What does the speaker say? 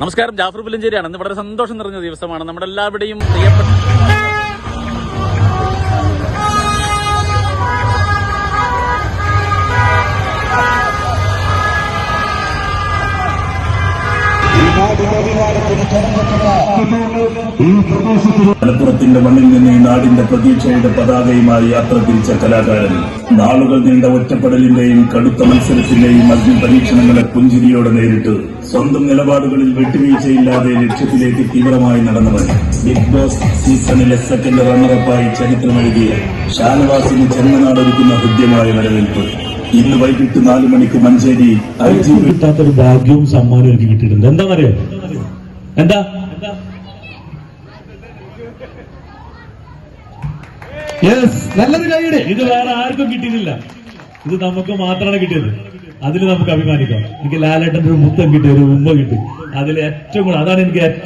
നമസ്കാരം ജാഫർ പുല്ലഞ്ചേരിയാണ്. ഇന്ന് വളരെ സന്തോഷം നിറഞ്ഞ ദിവസമാണ്. നമ്മുടെ എല്ലാവരുടെയും പ്രിയപ്പെട്ട മലപ്പുറത്തിന്റെ മണ്ണിൽ നിന്ന് ഈ നാടിന്റെ പ്രതീക്ഷയുടെ പതാകയുമായി യാത്ര തിരിച്ച കലാകാരൻ. നാളുകൾ നീണ്ട ഒറ്റപ്പെടലിന്റെയും കടുത്ത മത്സരത്തിന്റെയും അഗ്നി പരീക്ഷണങ്ങളെ പുഞ്ചിരിയോടെ നേരിട്ട് സ്വന്തം നിലപാടുകളിൽ വിട്ടുവീഴ്ചയില്ലാതെ ലക്ഷ്യത്തിലേക്ക് തീവ്രമായി നടന്നവൻ ബിഗ് ബോസ് സീസണിലെ സെക്കൻഡ് റണ്ണറപ്പായി ചരിത്രം എഴുതിയ ഷാനവാസിന് ജന്മനാടൊരുക്കുന്ന ഹൃദ്യമായ വരവേൽപ്പ്. ഇന്ന് വൈകിട്ട് നാലു മണിക്ക് മഞ്ചേരി കിട്ടാത്തൊരു ഭാഗ്യവും സമ്മാനവും എനിക്ക് കിട്ടിയിട്ടുണ്ട്. എന്താണെന്നറിയോ എന്താ? യെസ് നല്ലൊരു കൈയുടെ ഇത് വേറെ ആർക്കും കിട്ടിയിട്ടില്ല. ഇത് നമുക്ക് മാത്രമാണ് കിട്ടിയത്. അതിൽ നമുക്ക് അഭിമാനിക്കാം. എനിക്ക് ലാലേട്ടന്റെ ഒരു മുത്തം കിട്ടി ഒരു ഉമ്മ കിട്ടി. അതിൽ ഏറ്റവും കൂടുതൽ അതാണ് എനിക്ക് ഏറ്റവും